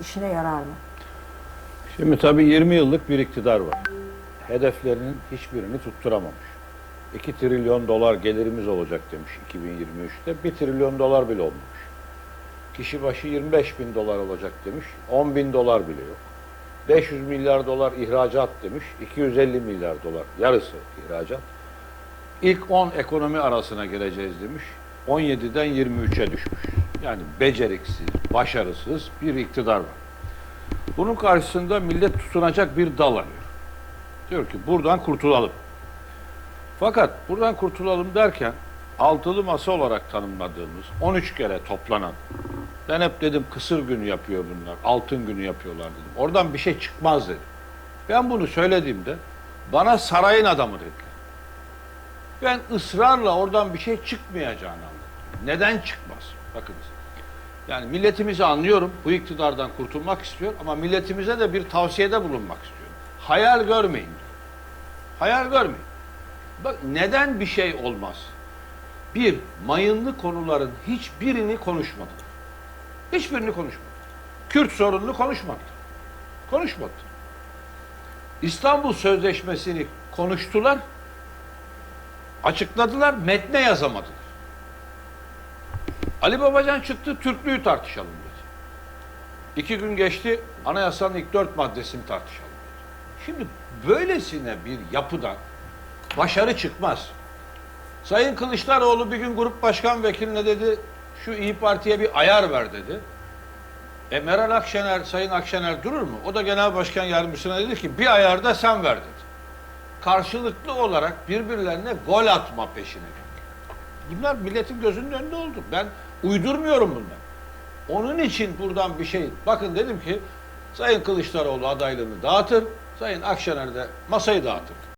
işine yarar mı? Şimdi tabii 20 yıllık bir iktidar var. Hedeflerinin hiçbirini tutturamamış. 2 trilyon dolar gelirimiz olacak demiş 2023'te. 1 trilyon dolar bile olmamış. Kişi başı 25 bin dolar olacak demiş. 10 bin dolar bile yok. 500 milyar dolar ihracat demiş. 250 milyar dolar. Yarısı ihracat. İlk 10 ekonomi arasına gireceğiz demiş. 17'den 23'e düşmüş. Yani beceriksiz, başarısız bir iktidar var. Bunun karşısında millet tutunacak bir dal arıyor. Diyor ki buradan kurtulalım. Fakat buradan kurtulalım derken altılı masa olarak tanımladığımız 13 kere toplanan ben hep dedim kısır günü yapıyor bunlar, altın günü yapıyorlar dedim. Oradan bir şey çıkmaz dedim. Ben bunu söylediğimde bana sarayın adamı dediler. Ben ısrarla oradan bir şey çıkmayacağını anlattım. Neden çıkmaz? Bakınız. Yani milletimizi anlıyorum. Bu iktidardan kurtulmak istiyor ama milletimize de bir tavsiyede bulunmak istiyorum. Hayal görmeyin. Hayal görmeyin. Bak neden bir şey olmaz? Bir, mayınlı konuların hiçbirini konuşmadılar. Hiçbirini konuşmadılar. Kürt sorununu konuşmadılar. Konuşmadılar. İstanbul Sözleşmesi'ni konuştular, açıkladılar, metne yazamadılar. Ali Babacan çıktı, Türklüğü tartışalım dedi. İki gün geçti, anayasanın ilk dört maddesini tartışalım dedi. Şimdi böylesine bir yapıdan başarı çıkmaz. Sayın Kılıçdaroğlu bir gün grup başkan vekiline dedi, şu İyi Parti'ye bir ayar ver dedi. E Meral Akşener, Sayın Akşener durur mu? O da genel başkan yardımcısına dedi ki bir ayar da sen ver dedi. Karşılıklı olarak birbirlerine gol atma peşine. Bunlar milletin gözünün önünde oldu. Ben uydurmuyorum bunları. Onun için buradan bir şey, bakın dedim ki Sayın Kılıçdaroğlu adaylığını dağıtır, Sayın Akşener de masayı dağıtır.